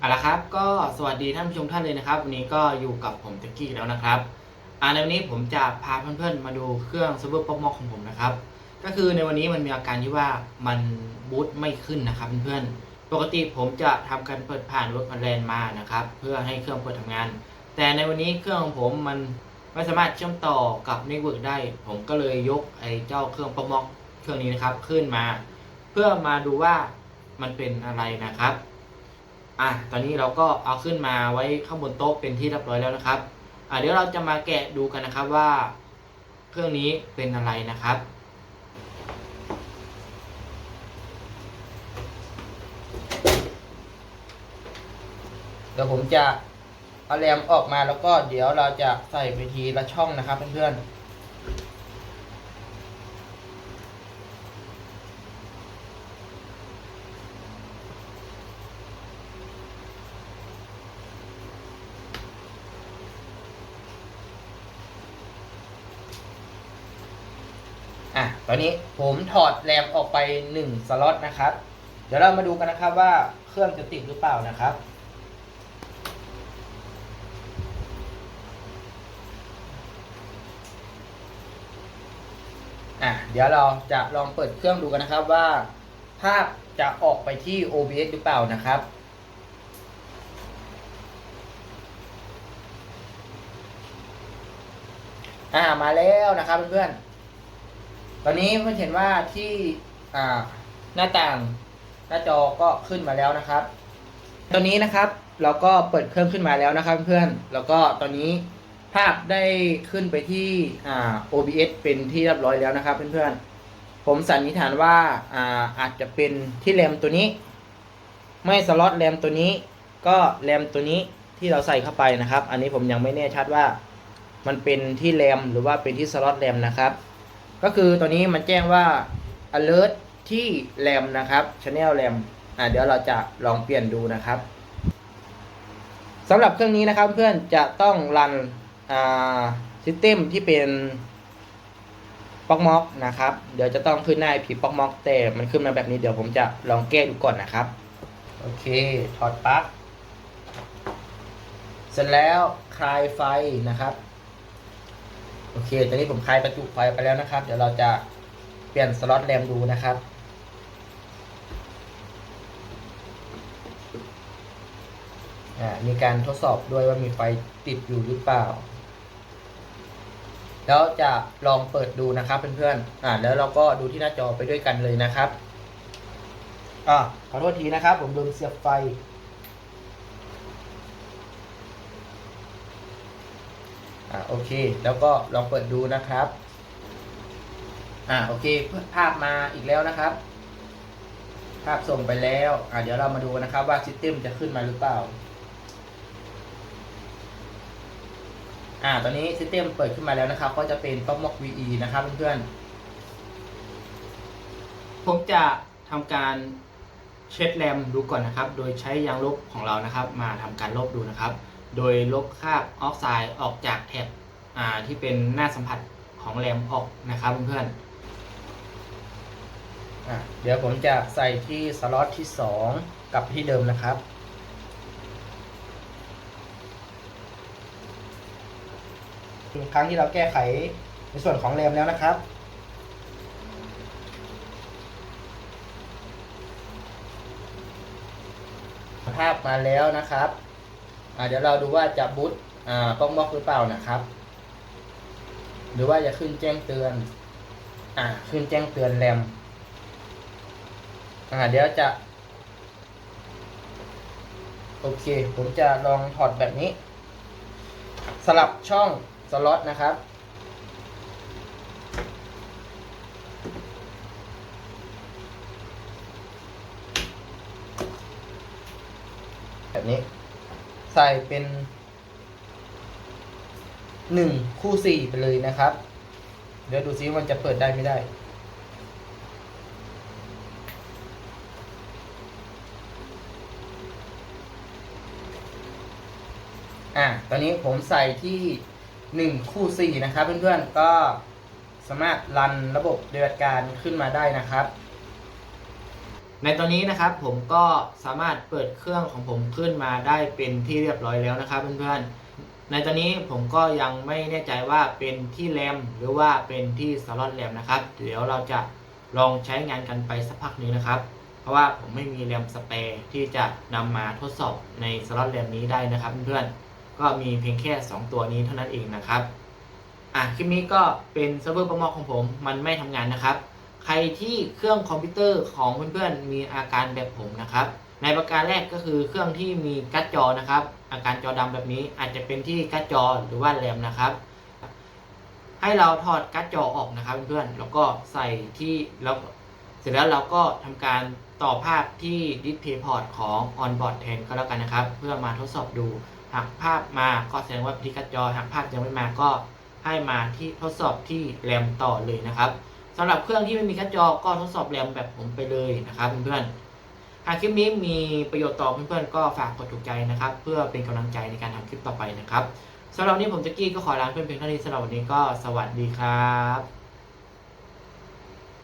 เอาละครับก็สวัสดีท่านผู้ชมท่านเลยนะครับ วันนี้ก็อยู่กับผมตะกี้แล้วนะครับอ่าในวันนี้ผมจะพาเพื่อนๆมาดูเครื่องซูเปอร์ป๊อปมอกของผมนะครับ ก็คือในวันนี้มันมีอาการที่ว่ามันบูตไม่ขึ้นนะครับเพื่อนๆปกติผมจะทำการเปิดผ่านรถคอนแลนมานะครับ เพื่อให้เครื่องเปิดทำงาน แต่ในวันนี้เครื่องของผมมันไม่สามารถเชื่อมต่อกับเน็ตเวิร์กได้ ผมก็เลยยกไอ้เจ้าเครื่องป๊อปมอกเครื่องนี้นะครับขึ้นมา เพื่อมาดูว่ามันเป็นอะไรนะครับ อะตอนนี้เราก็เอาขึ้นมาไว้ข้างบนโต๊ะเป็นที่เรียบร้อยแล้วนะครับอะเดี๋ยวเราจะมาแกะดูกันนะครับว่า เครื่องนี้เป็นอะไรนะครับเดี๋ยวผมจะเอาแรมออกมาแล้วก็เดี๋ยวเราจะใส่ไปทีละช่องนะครับเพื่อนๆ อะตอนนี้ผมถอดแรมออกไป 1 สล็อตนะครับ เดี๋ยวเรามาดูกันนะครับว่าเครื่องจะติดหรือเปล่านะครับ อะเดี๋ยวเราจะลองเปิดเครื่องดูกันนะครับว่า ภาพจะออกไปที่ OBS หรือเปล่านะครับอ่ามาแล้วนะครับเพื่อนๆ ตอนนี้เพื่อนเห็นว่าที่อ่าหน้าต่างหน้าจอก็ขึ้นมาแล้วนะครับ ตอนนี้นะครับเราก็เปิดเครื่องขึ้นมาแล้วนะครับ เพื่อนๆแล้วก็ตอนนี้ภาพได้ขึ้นไปที่อ่า OBS เป็นที่เรียบร้อยแล้วนะครับ เพื่อนๆ ผมสันนิษฐานว่าอ่าอาจจะเป็นที่แรมตัวนี้ ไม่สล็อตแรมตัวนี้ ก็แรมตัวนี้ที่เราใส่เข้าไปนะครับ อันนี้ผมยังไม่แน่ชัดว่า มันเป็นที่แรมหรือว่าเป็นที่สล็อตแรมนะครับ ก็คือตัวนี้มันแจ้งว่า alert ที่แรมนะครับ channel แรมอ่าเดี๋ยวเราจะลองเปลี่ยนดูนะครับสำหรับเครื่องนี้นะครับเพื่อนจะต้องรันอ่า system ที่เป็นป๊อกม็อกนะครับ เดี๋ยวจะต้องขึ้นหน้า IP ป๊อกม็อกแต่มันขึ้นมาแบบนี้เดี๋ยวผมจะลองแก้ดูก่อนนะครับ โอเค ถอดปลั๊กเสร็จแล้วคลายไฟนะครับ โอเค ตอนนี้ผมคลายประจุไฟไปแล้วนะครับ เดี๋ยวเราจะเปลี่ยนสล็อตแรมดูนะครับอ่ามีการทดสอบด้วยว่ามีไฟติดอยู่หรือเปล่า แล้วจะลองเปิดดูนะครับเพื่อนๆ อ่าแล้วเราก็ดูที่หน้าจอไปด้วยกันเลยนะครับ อ่าขอโทษทีนะครับ ผมลืมเสียบไฟ อ่าโอเค แล้วก็ลองเปิดดูนะครับ อ่าโอเคภาพมาอีกแล้วนะครับ ภาพส่งไปแล้วอ่าเดี๋ยวเรามาดูนะครับว่าซิสเต็มจะขึ้นมาหรือเปล่าอ่า ตอนนี้ซิสเต็มเปิดขึ้นมาแล้วนะครับ ก็จะเป็น p o m o k VE นะครับเพื่อนๆ ผมจะทำการเช็ดแรมดูก่อนนะครับ โดยใช้ยางลบของเรานะครับ มาทำการลบดูนะครับ โดยลบคราบออกไซด์ออกจากแถบที่เป็นหน้าสัมผัสของแรมออกนะครับเพื่อนๆเดี๋ยวผมจะใส่ที่สล็อตที่ 2 กับที่เดิมนะครับครั้งที่เราแก้ไขในส่วนของแรมแล้วนะครับ ภาพมาแล้วนะครับ เดี๋ยวเราดูว่าจะบูตป้องม็อกหรือเปล่านะครับ หรือว่าจะขึ้นแจ้งเตือน อ่า ขึ้นแจ้งเตือนแรมอ่า เดี๋ยวจะ โอเค ผมจะลองถอดแบบนี้ สลับช่องสล็อตนะครับแบบนี้ ใส่เป็นหนึ่งคู่สี่ไปเลยนะครับ เดี๋ยวดูซิว่ามันจะเปิดได้ไม่ได้ อะ ตอนนี้ผมใส่ที่หนึ่งคู่สี่นะครับ เพื่อนๆ ก็สามารถรันระบบปฏิบัติการขึ้นมาได้นะครับ ในตอนนี้นะครับผมก็สามารถเปิดเครื่องของผมขึ้นมาได้เป็นที่เรียบร้อยแล้วนะครับเพื่อนๆ ในตอนนี้ผมก็ยังไม่แน่ใจว่าเป็นที่แรมหรือว่าเป็นที่สล็อตแรมนะครับ เดี๋ยวเราจะลองใช้งานกันไปสักพักนึงนะครับ เพราะว่าผมไม่มีแรมสเปรที่จะนำมาทดสอบในสล็อตแรมนี้ได้นะครับเพื่อนๆ ก็มีเพียงแค่ 2 ตัวนี้เท่านั้นเองนะครับ อะคลิปนี้ก็เป็นเซิร์ฟเวอร์ประมอของผมมันไม่ทำงานนะครับ ใครที่เครื่องคอมพิวเตอร์ของเพื่อนๆมีอาการแบบผมนะครับ ในประการแรกก็คือเครื่องที่มีการ์ดจอนะครับ อาการจอดำแบบนี้อาจจะเป็นที่การ์ดจอหรือว่าแรมนะครับ ให้เราถอดการ์ดจอออกนะครับเพื่อนๆแล้วก็ใส่ที่แล้วเสร็จแล้วเราก็ทำการต่อภาพที่ดิสเพย์พอร์ตของ onboard แทนก็แล้วกันนะครับ เพื่อมาทดสอบดูหากภาพมาก็แสดงว่าที่การ์ดจอหากภาพยังไม่มาก็ให้มาที่ทดสอบที่แรมต่อเลยนะครับ สำหรับเครื่องที่ไม่มีการ์ดจอก็ทดสอบแรมแบบผมไปเลยนะครับเพื่อนๆหากคลิปนี้มีประโยชน์ต่อเพื่อนๆก็ฝากกดถูกใจนะครับ เพื่อเป็นกำลังใจในการทำคลิปต่อไปนะครับสำหรับวันนี้ผมจะกกี้ก็ขอลาเพื่อนเพียงเท่านี้สำหรับวันนี้ก็สวัสดีครับ